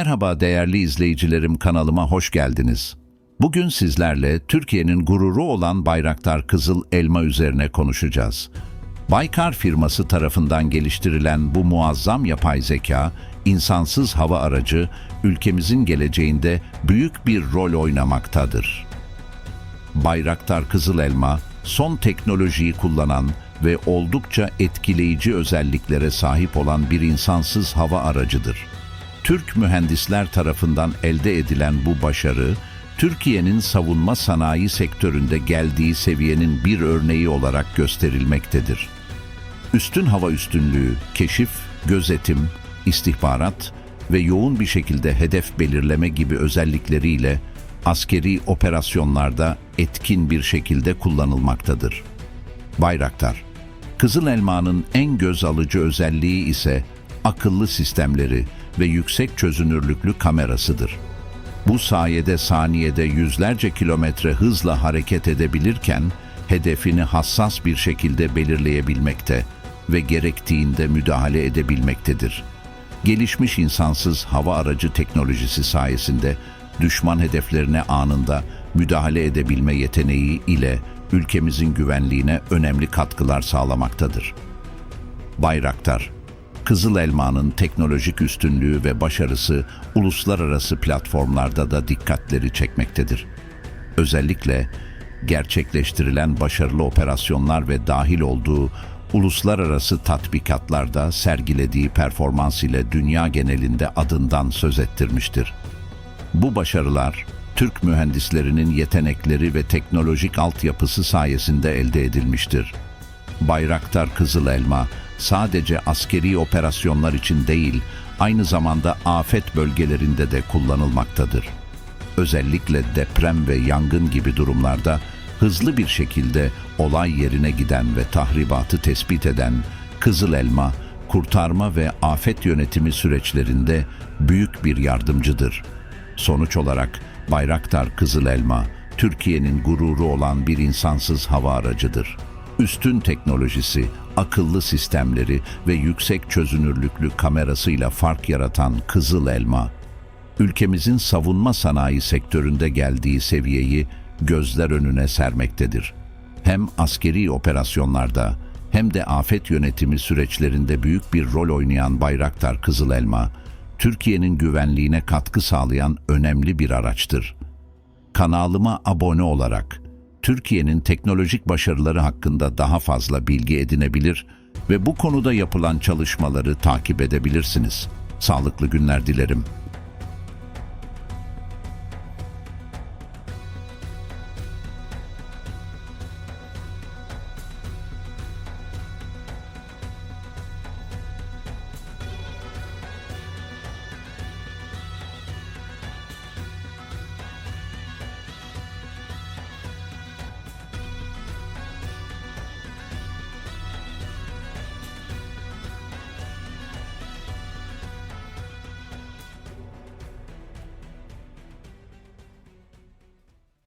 Merhaba değerli izleyicilerim kanalıma hoş geldiniz. Bugün sizlerle Türkiye'nin gururu olan Bayraktar Kızıl Elma üzerine konuşacağız. Baykar firması tarafından geliştirilen bu muazzam yapay zeka, insansız hava aracı ülkemizin geleceğinde büyük bir rol oynamaktadır. Bayraktar Kızıl Elma, son teknolojiyi kullanan ve oldukça etkileyici özelliklere sahip olan bir insansız hava aracıdır. Türk mühendisler tarafından elde edilen bu başarı, Türkiye'nin savunma sanayi sektöründe geldiği seviyenin bir örneği olarak gösterilmektedir. Üstün hava üstünlüğü, keşif, gözetim, istihbarat ve yoğun bir şekilde hedef belirleme gibi özellikleriyle askeri operasyonlarda etkin bir şekilde kullanılmaktadır. Bayraktar Kızıl Elma'nın en göz alıcı özelliği ise akıllı sistemleri ve yüksek çözünürlüklü kamerasıdır. Bu sayede saniyede yüzlerce kilometre hızla hareket edebilirken hedefini hassas bir şekilde belirleyebilmekte ve gerektiğinde müdahale edebilmektedir. Gelişmiş insansız hava aracı teknolojisi sayesinde düşman hedeflerine anında müdahale edebilme yeteneği ile ülkemizin güvenliğine önemli katkılar sağlamaktadır. Bayraktar Kızıl Elma'nın teknolojik üstünlüğü ve başarısı uluslararası platformlarda da dikkatleri çekmektedir. Özellikle gerçekleştirilen başarılı operasyonlar ve dahil olduğu uluslararası tatbikatlarda sergilediği performans ile dünya genelinde adından söz ettirmiştir. Bu başarılar, Türk mühendislerinin yetenekleri ve teknolojik altyapısı sayesinde elde edilmiştir. Bayraktar Kızıl Elma sadece askeri operasyonlar için değil, aynı zamanda afet bölgelerinde de kullanılmaktadır. Özellikle deprem ve yangın gibi durumlarda hızlı bir şekilde olay yerine giden ve tahribatı tespit eden Kızıl Elma, kurtarma ve afet yönetimi süreçlerinde büyük bir yardımcıdır. Sonuç olarak Bayraktar Kızıl Elma, Türkiye'nin gururu olan bir insansız hava aracıdır. Üstün teknolojisi, akıllı sistemleri ve yüksek çözünürlüklü kamerasıyla fark yaratan Kızıl Elma, ülkemizin savunma sanayi sektöründe geldiği seviyeyi gözler önüne sermektedir. Hem askeri operasyonlarda hem de afet yönetimi süreçlerinde büyük bir rol oynayan Bayraktar Kızıl Elma, Türkiye'nin güvenliğine katkı sağlayan önemli bir araçtır. Kanalıma abone olarak Türkiye'nin teknolojik başarıları hakkında daha fazla bilgi edinebilir ve bu konuda yapılan çalışmaları takip edebilirsiniz. Sağlıklı günler dilerim.